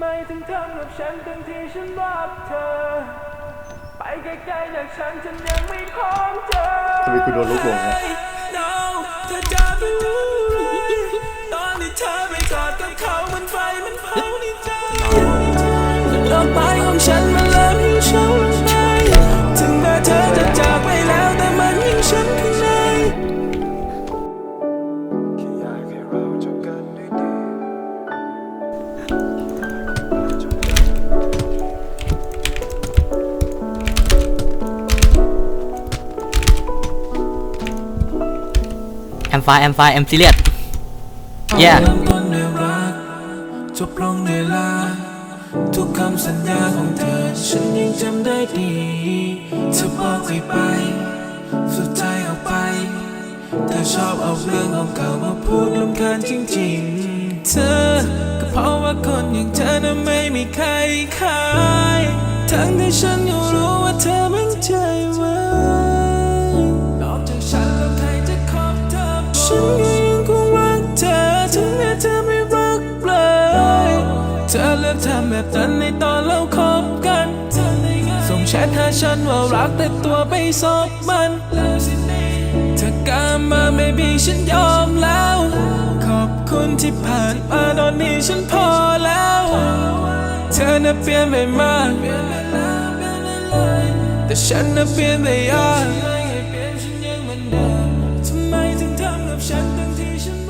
ไมถึงทำกับฉันทั้งที่ฉันรักเธอ ไปไกลๆจากฉันฉันยังไม่พร้อมเจอทำไมคุณโดนลูกหลงอะ No เธอจะไม่รู้ แอมไฟแอมไฟแอมซีเรียสเย้จบลงด้วยลาทุกคำสัญญาของเธอ ฉันยังจำได้ดีเธอบอกเคยไป สุดท้ายเอาไปเธอชอบเอาเรื่องของเก่ามาพูดลำคาญจริงๆ เธอ ก็เพราะว่าคนอย่างเธอนั้นไม่มีใครขาย ทั้งที่ฉันก็รู้ว่าเธอไม่ ฉันก็ยังคงรักเธอถึงแม้เธอไม่รักเลยเธอเลือกทำแบบนั้นในตอนเราคบกันส่งแชทหาฉันว่ารักแต่ตัวไปซบมันเธอกล้ามาไม่บีฉันยอมแล้ว ขอบคุณที่ผ่านมาตอนนี้ฉันพอแล้ว เธอน่ะเปลี่ยนไปมาก แต่ฉันน่ะเปลี่ยนไปยาก ฉันต้